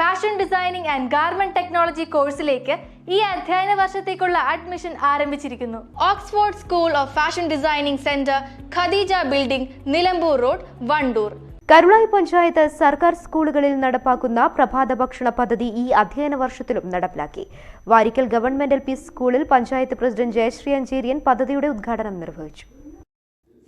Fashion designing and garment technology കോഴ്സിലേക്ക് ഈ അധ്യയന വർഷത്തേക്കുള്ള അഡ്മിഷൻ ആരംഭിച്ചിരിക്കുന്നു. Oxford school of fashion designing centre Khadeeja building Nilambur road Wandoor Karulai panchayat സർക്കാർ സ്കൂളുകളിൽ നടപ്പാക്കുന്ന പ്രഭാത ഭക്ഷണ പദ്ധതി ഈ അധ്യയന വർഷത്തിലും നടപ്പിലാക്കി. വാരിക്കൽ ഗവൺമെന്റ് എൽ പി സ്കൂളിൽ പഞ്ചായത്ത് പ്രസിഡന്റ് ജയശ്രീ അഞ്ചേരിയൻ പദ്ധതിയുടെ ഉദ്ഘാടനം നിർവഹിച്ചു.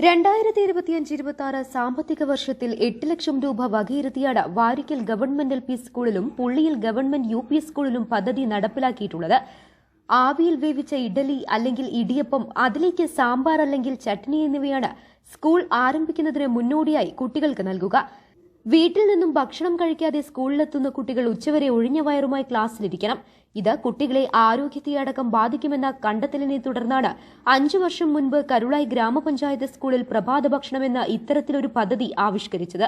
രണ്ടായിരത്തി ഇരുപത്തിയഞ്ച് ഇരുപത്തി ആറ് സാമ്പത്തിക വർഷത്തിൽ എട്ട് ലക്ഷം രൂപ വകയിരുത്തിയാണ് വാരിക്കൽ ഗവൺമെന്റ് എൽ പി സ്കൂളിലും പുള്ളിയിൽ ഗവൺമെന്റ് യു പി സ്കൂളിലും പദ്ധതി നടപ്പിലാക്കിയിട്ടുള്ളത്. ആവിയിൽ വേവിച്ച ഇഡലി അല്ലെങ്കിൽ ഇടിയപ്പം അതിലേക്ക് സാമ്പാർ അല്ലെങ്കിൽ ചട്നി എന്നിവയാണ് സ്കൂൾ ആരംഭിക്കുന്നതിന് മുന്നോടിയായി കുട്ടികൾക്ക് നൽകുക. വീട്ടിൽ നിന്നും ഭക്ഷണം കഴിക്കാതെ സ്കൂളിലെത്തുന്ന കുട്ടികൾ ഉച്ചവരെ ഒഴിഞ്ഞ വയറുമായി ക്ലാസ്സിലിരിക്കണം. ഇത് കുട്ടികളെ ആരോഗ്യത്തെ അടക്കം ബാധിക്കുമെന്ന കണ്ടെത്തലിനെ തുടർന്നാണ് അഞ്ചു വർഷം മുൻപ് കരുളായി ഗ്രാമപഞ്ചായത്ത് സ്കൂളിൽ പ്രഭാത ഭക്ഷണമെന്ന ഇത്തരത്തിലൊരു പദ്ധതി ആവിഷ്കരിച്ചത്.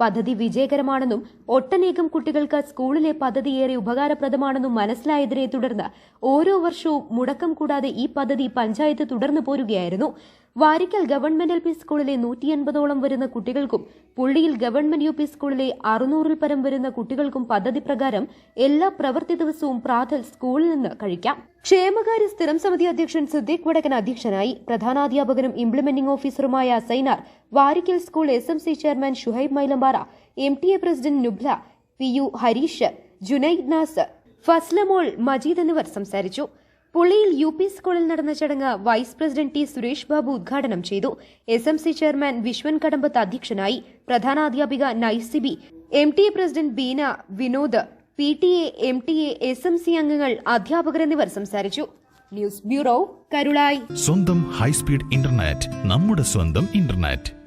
പദ്ധതി വിജയകരമാണെന്നും ഒട്ടനേകം കുട്ടികൾക്ക് സ്കൂളിലെ പദ്ധതി ഏറെ ഉപകാരപ്രദമാണെന്നും മനസ്സിലായതിനെ തുടർന്ന് ഓരോ വർഷവും മുടക്കം കൂടാതെ ഈ പദ്ധതി പഞ്ചായത്ത് തുടർന്നു പോരുകയായിരുന്നു. വാരിക്കൽ ഗവൺമെന്റ് എൽ പി സ്കൂളിലെ നൂറ്റി എൺപതോളം വരുന്ന കുട്ടികൾക്കും പുള്ളിയിൽ ഗവൺമെന്റ് യു പി സ്കൂളിലെ അറുന്നൂറിൽ പരം വരുന്ന കുട്ടികൾക്കും പദ്ധതി പ്രകാരം എല്ലാ പ്രവൃത്തി ദിവസവും പ്രാതൽ സ്കൂളിൽ നിന്ന് കഴിക്കാം. ക്ഷേമകാര്യ സ്ഥിരം സമിതി അധ്യക്ഷൻ സിദ്ദീഖ് വടക്കൻ അധ്യക്ഷനായി പ്രധാനാധ്യാപകനും implementing ഓഫീസറുമായ Sainar Varikkal school S M C chairman Shuhaib Mylampara M T A president Nubla P U Harish Junaid Naz Fasalmol Majeed എന്നിവർ സംസാരിച്ചു. പുള്ളിയിൽ യു പി സ്കൂളിൽ നടന്ന ചടങ്ങ് vice president T Suresh Babu ഉദ്ഘാടനം ചെയ്തു. S M C chairman Vishwan Kadambath അധ്യക്ഷനായി പ്രധാനാധ്യാപിക Naisibi M T A president Beena Vinod P T A M T A S M C അംഗങ്ങൾ അധ്യാപകർ എന്നിവർ സംസാരിച്ചു. News bureau Karulai. സ്വന്തം ഹൈസ്പീഡ് ഇന്റർനെറ്റ് നമ്മുടെ സ്വന്തം ഇന്റർനെറ്റ്.